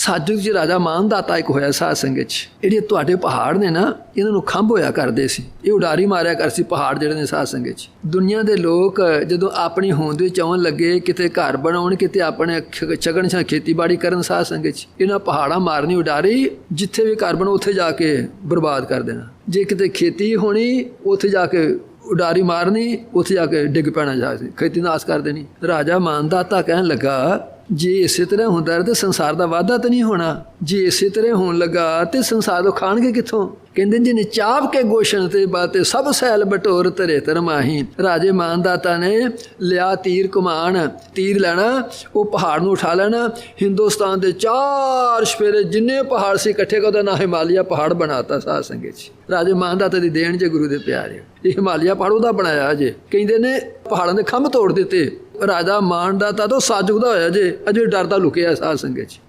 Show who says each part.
Speaker 1: ਸਾਜੁਗ ਜੀ ਰਾਜਾ ਮਾਨਦਾਤਾ ਇੱਕ ਹੋਇਆ ਸਾਧ ਸੰਗਤ ਚ। ਜਿਹੜੇ ਤੁਹਾਡੇ ਪਹਾੜ ਨੇ ਨਾ, ਇਹਨਾਂ ਨੂੰ ਖੰਭ ਹੋਇਆ ਕਰਦੇ ਸੀ। ਇਹ ਉਡਾਰੀ ਮਾਰਿਆ ਕਰ ਸੀ ਪਹਾੜ ਜਿਹੜੇ ਨੇ ਸਾਧ ਸੰਗਤ ਚ। ਦੁਨੀਆ ਦੇ ਲੋਕ ਜਦੋਂ ਆਪਣੀ ਹੋਂਦ ਵਿੱਚ ਆਉਣ ਲੱਗੇ, ਕਿਤੇ ਘਰ ਬਣਾਉਣ, ਕਿਤੇ ਆਪਣੇ ਖ- ਛਗਣ ਛਾ ਖੇਤੀਬਾੜੀ ਕਰਨ ਸਾਧ ਸੰਗਤ ਚ, ਇਹਨਾਂ ਪਹਾੜਾਂ ਮਾਰਨੀ ਉਡਾਰੀ, ਜਿੱਥੇ ਵੀ ਘਰ ਬਣੋ, ਉੱਥੇ ਜਾ ਕੇ ਬਰਬਾਦ ਕਰ ਦੇਣਾ। ਜੇ ਕਿਤੇ ਖੇਤੀ ਹੋਣੀ, ਉੱਥੇ ਜਾ ਕੇ ਉਡਾਰੀ ਮਾਰਨੀ, ਉੱਥੇ ਜਾ ਕੇ ਡਿੱਗ ਪੈਣਾ ਜਾ ਖੇਤੀ ਨਾਸ ਕਰ ਦੇਣੀ। ਰਾਜਾ ਮਾਨਦਾਤਾ ਕਹਿਣ ਲੱਗਾ ਜੇ ਇਸੇ ਤਰ੍ਹਾਂ ਹੁੰਦਾ ਰਹੇ ਤਾਂ ਸੰਸਾਰ ਦਾ ਵਾਧਾ ਤਾਂ ਨਹੀਂ ਹੋਣਾ। ਜੇ ਇਸੇ ਤਰ੍ਹਾਂ ਹੋਣ ਲੱਗਾ ਤੇ ਸੰਸਾਰ ਉਹ ਖਾਣਗੇ ਕਿੱਥੋਂ? ਕਹਿੰਦੇ ਜਿਹਨੇ ਚਾਪ ਕੇ ਗੋਸ਼ਣ ਤੇ ਬਾਤੇ ਸਭ ਸੈਲ ਬਟੋਰ ਧਰੇ ਧਰਮਾਹੀ। ਰਾਜੇ ਮਾਨਦਾਤਾ ਨੇ ਲਿਆ ਤੀਰ ਕਮਾਨ, ਤੀਰ ਲੈਣਾ, ਉਹ ਪਹਾੜ ਨੂੰ ਉਠਾ ਲੈਣਾ। ਹਿੰਦੁਸਤਾਨ ਦੇ ਚਾਰ ਸ਼ਪੇਰੇ ਜਿੰਨੇ ਪਹਾੜ ਸੀ ਇਕੱਠੇ ਕਰਦਾ ਨਾ ਹਿਮਾਲਿਆ ਪਹਾੜ ਬਣਾਤਾ ਸਾਧ ਸੰਗਤ ਚ। ਰਾਜੇ ਮਾਨਦਾਤਾ ਦੀ ਦੇਣ ਜੇ ਗੁਰੂ ਦੇ ਪਿਆਰੇ। ਇਹ ਹਿਮਾਲਿਆ ਪਹਾੜ ਉਹਦਾ ਬਣਾਇਆ ਜੇ। ਕਹਿੰਦੇ ਨੇ, ਪਹਾੜਾਂ ਦੇ ਖੰਭ ਤੋੜ ਦਿੱਤੇ। ਰਾਜਾ ਮਾਨਦਾਤਾ ਤੋਂ ਸਾਜੁਕ ਦਾ ਹੋਇਆ ਜੇ ਅਜੇ ਡਰਦਾ ਲੁਕਿਆ ਸਾਧ ਸੰਗਤ ਚ।